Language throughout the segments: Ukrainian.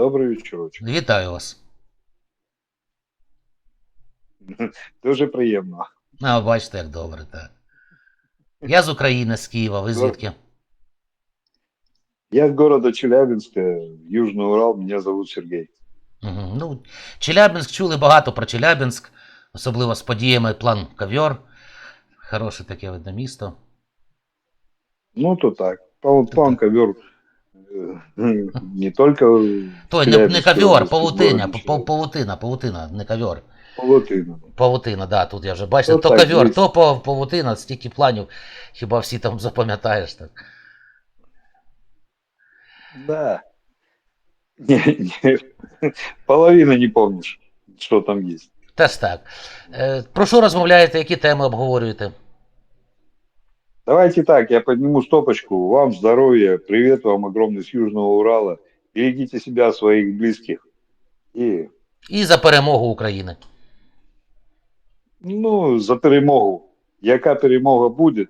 Добрий вечорочок. Вітаю вас. Дуже приємно. А, бачите, як добре, так. Я з України, з Києва, ви звідки? Я с города Челябинска, Южный Урал, меня зовут Сергей. Угу. Ну, Челябинськ чули багато про Челябинськ, особливо з подіями план Ковьор. Хороше таке видно місто. Ну, то так. План, план ковер э, не только... Той, не, не области, павутиня, павутина, павутина, не ковьор. Павутина. Павутина, да, тут я вже бачите, Ну, то так, ковьор, є. то пав- павутина, стільки планів, хіба всі там запам'ятаєш так. Да. Не, не, половина не помнишь, что там есть. Теж так. Е, про що розмовляєте, які теми обговорюєте? Давайте так, я подниму стопочку. Вам здоровья, привет вам огромный с Южного Урала. Берегите себя, своих близких. И, І за перемогу України. ну, за перемогу. Яка перемога будет,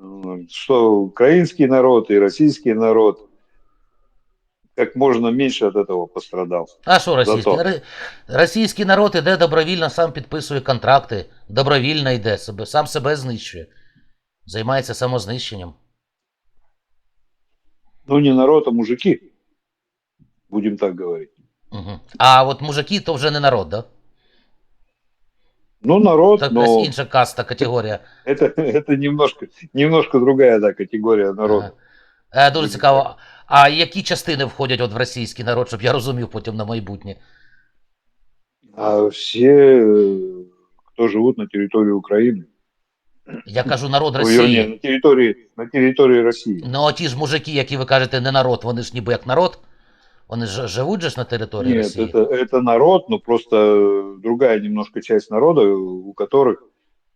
э, что украинский народ и российский народ как можно меньше от этого пострадал. А що російський? Зато. Ри- Російський народ іде добровільно, сам підписує контракти, добровільно йде, себе, сам себе знищує. Займається самознищенням. Ну, не народ, а мужики. Будем так говорить. Угу. А от мужики то вже не народ, да? Ну, народ, Так но якась інша каста, категорія. это, это немножко, немножко другая да, категория народа. Ага. Е, дуже цікаво. А які частини входять от в російський народ, щоб я розумів потім на майбутнє? А все, э, кто живут на территории Украины, Я кажу народ Ой, вернее, Росії. на территории, на территории России. Ну, а ті ж мужики, які ви кажете, не народ, вони ж ніби як народ. Вони ж живуть же ж на території Нет, Росії. это, это народ, но просто э, другая немножко часть народа, у которых,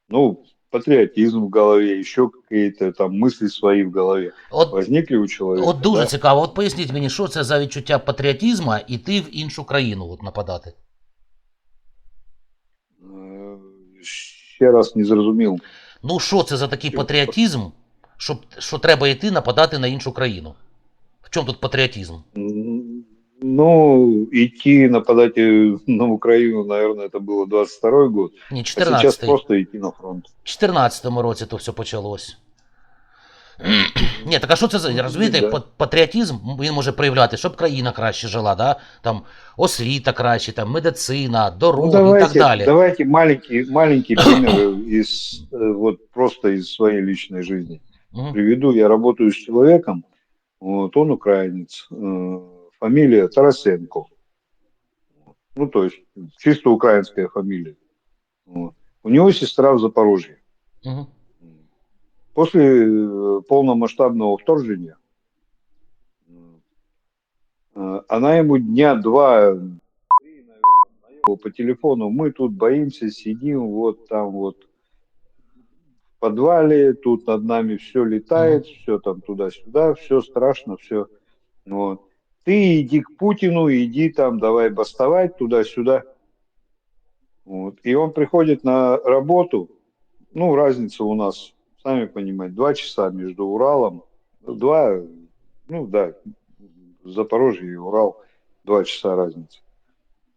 ну, патриотизм в голове, еще какие-то там мысли свои в голове От возникли у человека. От дуже да? цікаво. От поясніть мені, що це за відчуття патріотизму іти в іншу країну от нападати. Е, Ще раз не зрозумів. Ну що це за такий Чого? патріотизм, щоб, що треба йти нападати на іншу країну? В чому тут патріотизм? М, Ну, идти нападать э, на Украину, наверное, это было 22 год. Ні, А сейчас 14 просто идти на фронт. В 14-му році то все почалось. Ні, так а що це за розумієте, Да. пат- патріотизм він може проявляти, щоб країна краще жила, да? там освіта краще, там медицина, дороги Ну, і так далі. давайте маленький, маленький пример из, э, вот просто из своей личной жизни. Приведу, я работаю с человеком, вот, он украинец, э, фамилия Тарасенко. Ну, то есть, чисто украинская фамилия. Вот. У него сестра в Запорожье. Мгм. После э, полномасштабного вторжения э, она ему дня два наебала по телефону. Мы тут боимся, сидим вот там вот в подвале, тут над нами все летает, все там туда-сюда, все страшно, все. Вот. Ты иди к Путину, иди там, давай бастовать туда-сюда. Вот. И он приходит на работу, ну, разница у нас, сами понимаете, два часа между Уралом, два, ну да, Запорожье и Урал, два часа разница.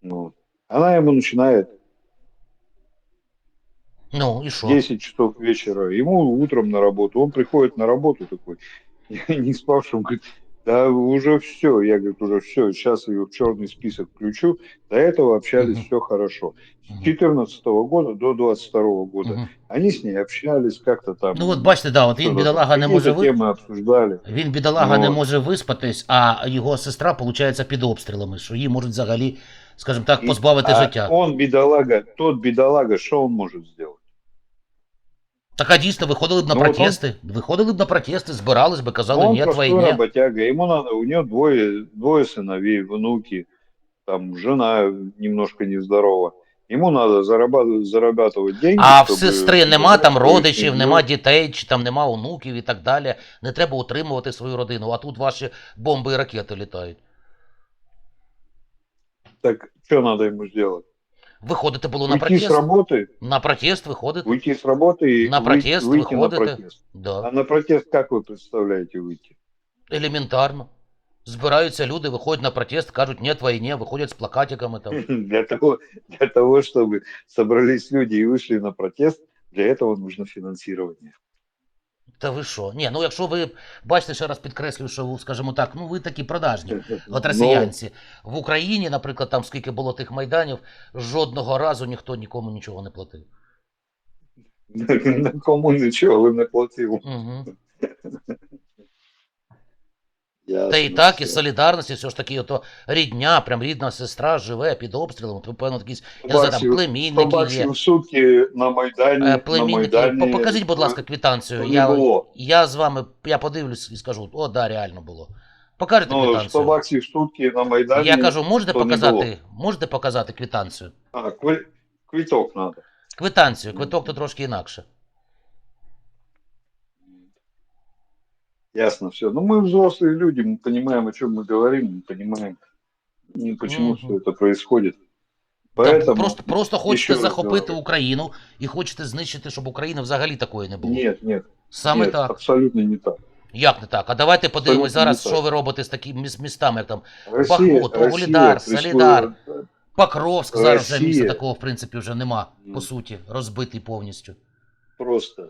Вот. Она ему начинает Ну і що? 10 часов вечера, ему утром на работу, он приходит на работу такой, не спавшим, говорит, да уже все, я, говорит, уже все, сейчас ее в черный список включу, до этого общались Мгм. все хорошо. С Мгм. 14 года до 22 года Мгм. они с ней общались как-то там. Ну от бачите, да, от він что-то бідолага не какие-то може ви... темы обсуждали. Він бідолага не Ну, може виспатись, а його сестра, виходить, під обстрілами, що її можуть взагалі, скажімо так, И- позбавити а життя. Он бедолага, тот бедолага, что он может сделать? Так а дійсно виходили б на Ну, от он- протести, виходили б на протести, збирались би, казали, он ні, простой війні. работяга, ему надо, у него двое, двое сыновей, внуки, там жена немножко нездорова. Ему надо зарабатывать, зарабатывать деньги. А в чтобы сестри нема там устроить родичів, семью. нема дітей, чи там нема онуків і так далі. Не треба утримувати свою родину, а тут ваші бомби і ракети літають. Так что надо ему сделать? Виходите було на Уйти с протест. работы, На протест виходите. уйти с работы и На выйти- протест выйти на выходите? протест. Да. А на протест как вы представляете выйти? Елементарно. Збираються люди, виходять на протест, кажуть «Нет війні», виходять з плакатиками там. Для того, для того, чтобы собрались люди и вышли на протест, для этого нужно финансирование. Та ви що? Ні, ну якщо ви бачите, ще раз підкреслюю, що скажімо так, ну ви такі продажні. От Но- росіянці. В Україні, наприклад, там скільки було тих майданів, жодного разу ніхто нікому нічого не платив. Нікому нічого не платив. Угу. Ясно, Та і так, і все. солідарності, все ж таки, ото рідня, прям рідна сестра живе під обстрілом. То, певно, якісь, я не знаю, там Баксів- 100 племінники є. сутки на Майдані. Е, на Племінники. Майдані Покажіть, будь ласка, квитанцію. не Я, було. я з вами, я подивлюсь і скажу, о, да, реально було. Покажете Ну, 100 квитанцію. баксів сутки на Майдані. Я кажу, можете то не показати, можете показати квитанцію? А, квиток треба. Квитанцію, квиток то трошки інакше. Ясно, все. Ну, мы взрослые люди, мы понимаем, о чем мы говорим, мы понимаем, ну, почему Мгм. все это происходит. Так, Поэтому... просто, просто хочете ще раз захопити говорю. Україну і хочете знищити, щоб України взагалі такої не було. Нет, нет, Саме нет, так. абсолютно не так. Як не так? А давайте подивимось Абсолютно зараз, не так. що ви робите з такими міс- містами, як там Россия, Бахмут, Россия Вугледар, присвоила- Солидар. Покровськ, зараз вже Росія. місця такого, в принципі, вже нема, по Мгм. суті, розбитий повністю. Просто.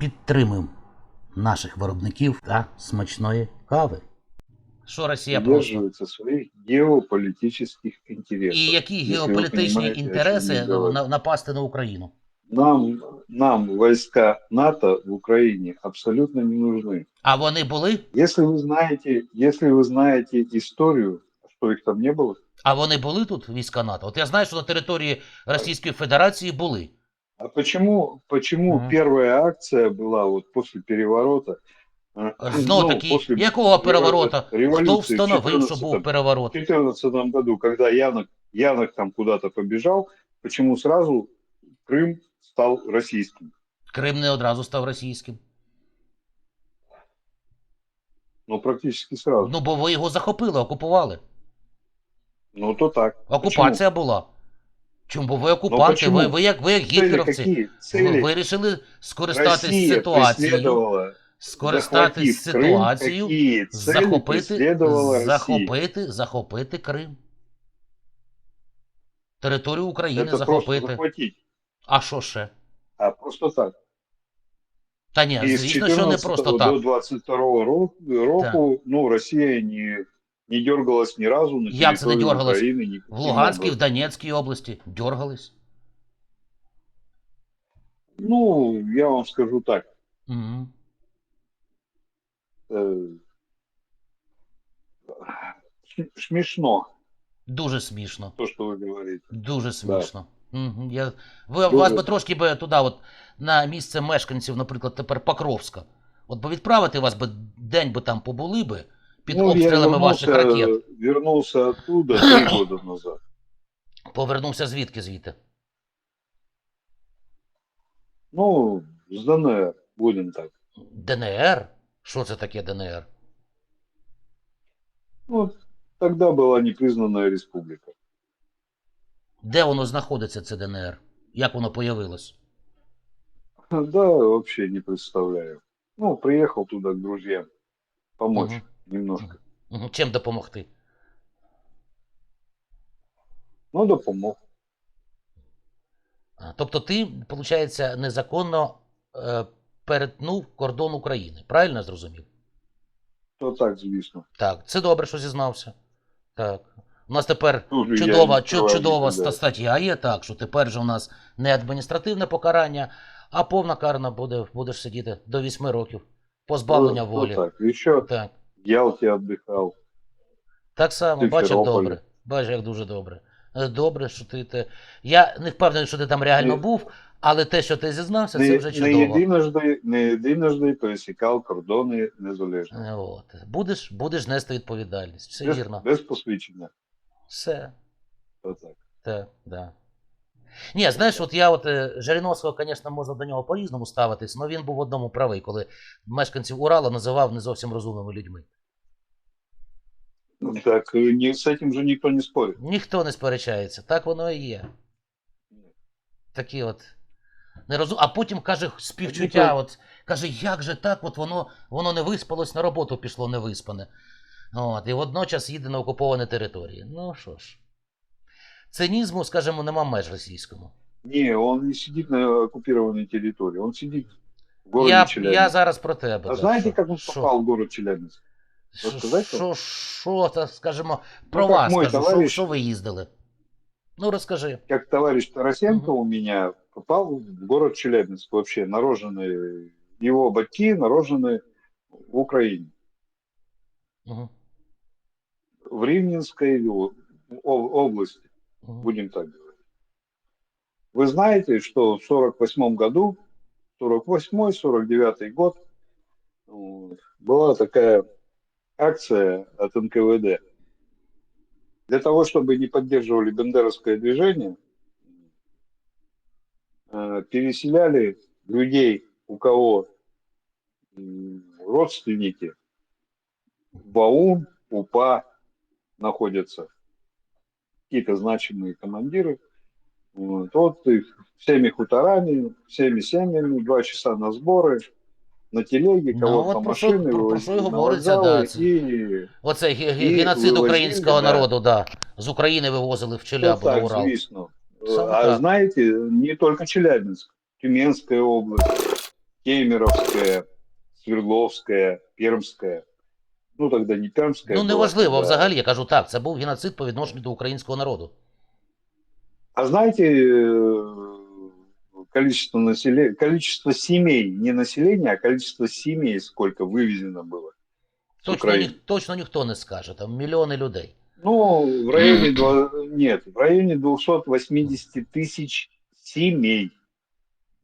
Підтримуємо наших виробників та смачної кави. Що Росія просить? Придерживается своих геополитических интересов. І які Если вы геополітичні понимаете, о чем інтереси я говорю. на- напасти на Україну? Нам, нам войска НАТО в Украине абсолютно не нужны. А вони були? Если вы знаете, если вы знаете историю, что их там не было, А вони були тут, війська НАТО? От я знаю, що на території Російської Федерації були. а почему, почему Мгм. первая акция была вот после переворота? Знов ну, таки, якого переворота? Хто встановив, що був переворот? В 2014 году, когда Янок, Янок там куда-то побежал, почему сразу Крым стал российским? Крим не одразу став російським. Ну, практически сразу. Ну, бо ви його захопили, окупували. Ну, то так. Окупація була. Чому? Бо ви окупанти, почему? ви, ви як ви як какие? Ви вирішили скористатись ситуацією, скористатись ситуацією, какие захопити, захопити, захопити Крим. Територію України просто захопити. А що ще? А просто так. Та ні, звісно, що не 14 просто до так. 22 року, року ну, Россия не, не дергалась ни разу на Як це не территории дергалась? Украины. В никаким Луганській, в образом. Донецькій області дергались. Ну, я вам скажу так. Угу. э, ш- смешно Дуже смішно. то, что вы говорите. Дуже смішно. Угу. Я... Ви, Дуже. Вас би трошки би туди, от, на місце мешканців, наприклад, тепер Покровська. От би відправити вас би день би там побули би під Ну, я обстрілами ваших ракет. вернулся оттуда три года назад. Повернувся звідки звідти? Ну, с ДНР, будем так. ДНР? Що це таке ДНР? Ну, тогда была непризнанная республика. Де воно знаходиться, це ДНР? Як воно появилось? Да, вообще не представляю. Ну, приехал туда к друзьям помочь Мгм. Немножко. Чим допомогти? Ну, да помог. А, Тобто ти, виходить, незаконно е, перетнув кордон України. Правильно я зрозумів? То так, звісно. Так, це добре, що зізнався. Так. У нас тепер Дуже чудова, не чу- скриваю чудова стаття є, так, що тепер же у нас не адміністративне покарання, а повна карна буде, будеш сидіти до 8 років. Позбавлення ну волі. так. Еще Так. В Ялте отдыхал. Так само, бач, як добре. Бач, як дуже добре. Е, Добре, що ти те. Я не впевнений, що ти там реально Ні. був, Але те, що ти зізнався, це Не, вже не, чудово. єдиножди, не єдиножди пересікав кордони незалежно. Е, От. Будеш, будеш нести відповідальність. Все Без, вірно. без посвідчення. Все. Отак. Так, да. Ні, знаєш, от я от е, Жириновського, звісно, можна до нього по-різному ставитись, але він був в одному правий, коли мешканців Урала називав не зовсім розумними людьми. Ну, Так, э, не, с этим же никто не спорит. Ніхто не сперечається, так воно і є. Такі от. Не розум... А потім каже співчуття, от, каже, як же так, от воно, воно не виспалось, на роботу пішло невиспане. От, і водночас їде на окуповані території. Ну що ж. Цинізму, скажімо, нема меж російському. Не, он не сидит на оккупированной территории, он сидит в городе Я, Челябинск. я зараз про тебе. А да, знаете, що- как он що- попал в город Челябинск? Що, що, так, скажімо, про Ну, вас скажу, товарищ- що ви їздили? Ну, розкажи. Как товарищ Тарасенко у меня попал в город Челябинск вообще, нароженный, его батьки нарожены в Украине, Угу. в Ривненской области. Будем так говорить. Вы знаете, что в 48 году, 48-49 год, была такая акция от НКВД. Для того, чтобы не поддерживали бендеровское движение, э, переселяли людей, у кого родственники в АУН, УПА находятся, какие-то значимые командиры, вот, вот их всеми хуторами, всеми семьями, два часа на сборы, на телеге, Ну, кого вот по про що- машины про- про що і вывозили на говориться, вокзалы да, це- и Оцей ге- ге- І геноцид вивозили, українського да. народу, да. З України вивозили в Ну, Челябу на так, Урал. звісно. Саме а так. знаете, не только Челябинск, Тюменская область, Кемеровская, Свердловская, Пермская. Ну, тогда не Пермская. Ну, была, неважливо, тогда- взагалі, я кажу так, це був геноцид по відношенню до українського народу. А знаете, э, количество, населения, количество семей, не населения, а количество семей, сколько вывезено было? с Точно, Украины? ні, точно ніхто не скаже, там мільйони людей. Ну, в районе, два- нет, в районе 280 тысяч семей.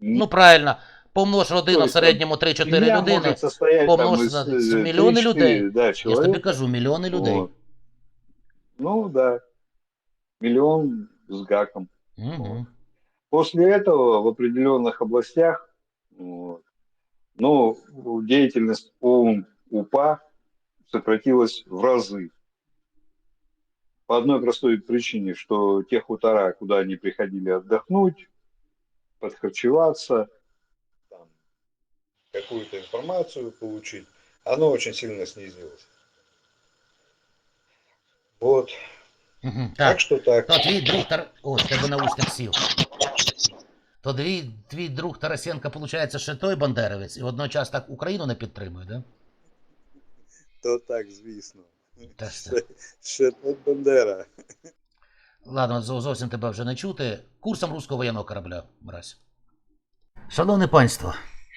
Ну, правильно, помнож родина в середньому 3-4 Семья людини. из на- 3-4, людей. Да, Я ж тобі кажу, мільйони людей. Вот. Ну да, миллион с гаком. Угу. После этого в определенных областях вот, ну, деятельность ОУН, УПА сократилась в разы. По одной простой причине, что те хутора, куда они приходили отдохнуть, подхарчеваться, какую-то информацию получить, оно очень сильно снизилось. Вот. Угу. Так, Так, что так. то твій друг Тар... Ось, тебе наушник сів. То твій, твій друг Тарасенко, виходить, ще той бандеровець, і водночас так Україну не підтримує, да? То так, звісно. Та. Ще тут Бандера. Ладно, зовсім тебе вже не чути. Курсом руського воєнного корабля, мразь. Шановне панство,